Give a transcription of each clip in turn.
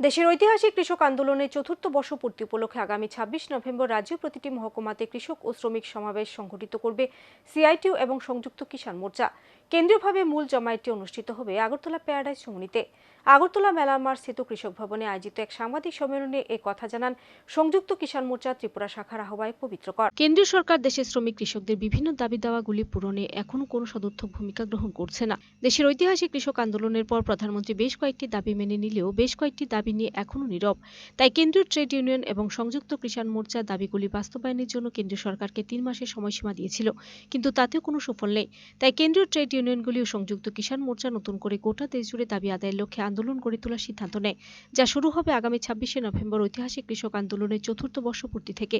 দেশের ঐতিহাসিক কৃষক আন্দোলনের চতুর্থ বর্ষপূর্তি উপলক্ষে আগামী ছাব্বিশ নভেম্বর রাজ্য প্রতিটি মহকুমাতে কৃষক ও শ্রমিক সমাবেশ সংঘটিত করবে সিআইটিউ এবং সংযুক্ত কিষাণ মোর্চা। কেন্দ্রীয়ভাবে মূল জমায়েতটি অনুষ্ঠিত হবে আগরতলা প্যারাডাইস সমিতিতে আগরতলা মেলামার স্থিত কৃষক ভবনে আয়োজিত এক সাংবাদিক সম্মেলনে এ কথা জানান সংযুক্ত কিষাণ মোর্চা ত্রিপুরা শাখার আহ্বায়ক পবিত্র কর। কেন্দ্রীয় সরকার দেশের শ্রমিক কৃষকদের বিভিন্ন দাবি দাওয়াগুলি পূরণে এখনও কোনো সদর্থক ভূমিকা গ্রহণ করছে না। দেশের ঐতিহাসিক কৃষক আন্দোলনের পর প্রধানমন্ত্রী বেশ কয়েকটি দাবি মেনে নিলেও বেশ কয়েকটি দাবি নিয়ে এখনও নীরব। তাই কেন্দ্রীয় ট্রেড ইউনিয়ন এবং সংযুক্ত কিষাণ মোর্চা দাবিগুলি বাস্তবায়নের জন্য কেন্দ্রীয় সরকারকে তিন মাসের সময়সীমা দিয়েছিল, কিন্তু তাতেও কোনো সুফল নেই। তাই কেন্দ্রীয় ট্রেড ইউনিয়নগুলি ও সংযুক্ত কিষাণ মোর্চা নতুন করে গোটা দেশ জুড়ে দাবি আদায়ের লক্ষ্যে আন্দোলন গড়ে তোলার সিদ্ধান্ত নেয়, যা শুরু হবে আগামী ছাব্বিশে নভেম্বর ঐতিহাসিক কৃষক আন্দোলনের চতুর্থ বর্ষপূর্তি থেকে।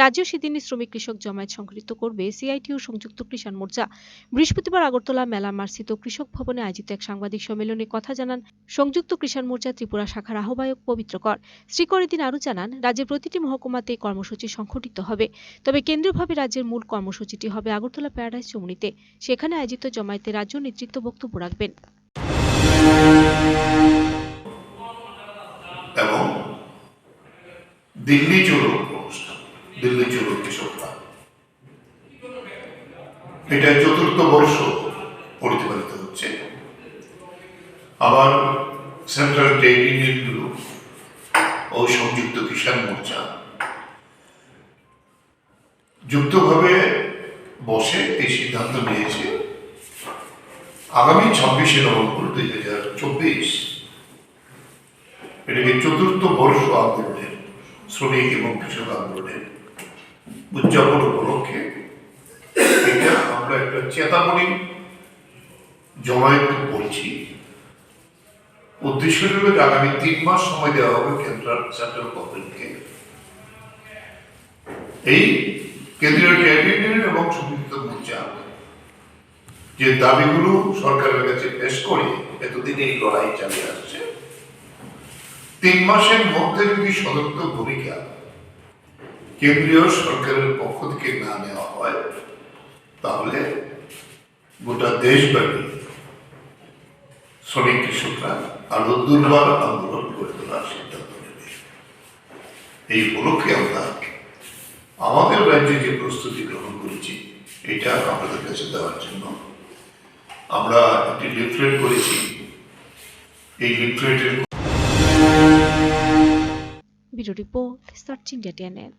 রাজ্য সেদিনই শ্রমিক কৃষক জমায়েত সংগঠিত করবে সিআইটিউ সংযুক্ত কিষাণ মোর্চা। বৃহস্পতিবার আগরতলা মেলা মার্সিত কৃষক ভবনে আয়োজিত এক সাংবাদিক সম্মেলনে কথা জানান সংযুক্ত কিষাণ মোর্চা ত্রিপুরা শাখার আহ্বায়ক পবিত্র কর। শ্রী কর এদিন আরও জানান, রাজ্যের প্রতিটি মহকুমাতে কর্মসূচি সংঘটিত হবে, তবে কেন্দ্রীয়ভাবে রাজ্যের মূল কর্মসূচিটি হবে আগরতলা প্যারাডাইস চমুনিতে। সেখানে আয়োজিত জমায়েতে রাজ্য নেতৃত্ব বক্তব্য রাখবেন। এবং দিল্লি দিল্লি এটা চতুর্থ বর্ষ পরিচালিত হচ্ছে। আবার সেন্ট্রাল ট্রেড ও সংযুক্ত কিষাণ মোর্চা যুক্তভাবে বসে এই সিদ্ধান্ত নিয়েছে। আগামী ছাব্বিশে নভেম্বর দুই হাজার চব্বিশ। এটাকে চতুর্থ বর্ষ আন্দোলনের শ্রমিক এবং কৃষক আন্দোলনের উদযাপন উপলক্ষে এটা আমরা একটা চেতাবনী জমায়েত করছি। উদ্দেশ্য হলো আগামী তিন মাস সময় দেওয়া হবে কেন্দ্রাল সেন্ট্রাল গভর্নমেন্টকে এই কেন্দ্রীয় ইউনিয়ন এবং সংযুক্ত মোর্চা যে দাবিগুলো সরকারের কাছে পেশ করে এতদিন এই লড়াই চালিয়ে আসছে, তিন মাসের মধ্যে যদি সদর্থ ভূমিকা কেন্দ্রীয় সরকারের পক্ষ থেকে না নেওয়া হয়, তাহলে গোটা দেশব্যাপী শ্রমিক কৃষকরা আরও দুর্বার আন্দোলন করে তোলার সিদ্ধান্ত নেবে। এই উপলক্ষে আমরা আমাদের রাজ্যে যে প্রস্তুতি গ্রহণ করেছি, এটা আপনাদের কাছে দেওয়ার জন্য আমরা একটি লিফলেট করেছি। এই লিফলেটের ব্যুরো রিপোর্ট সার্চ টিএনএন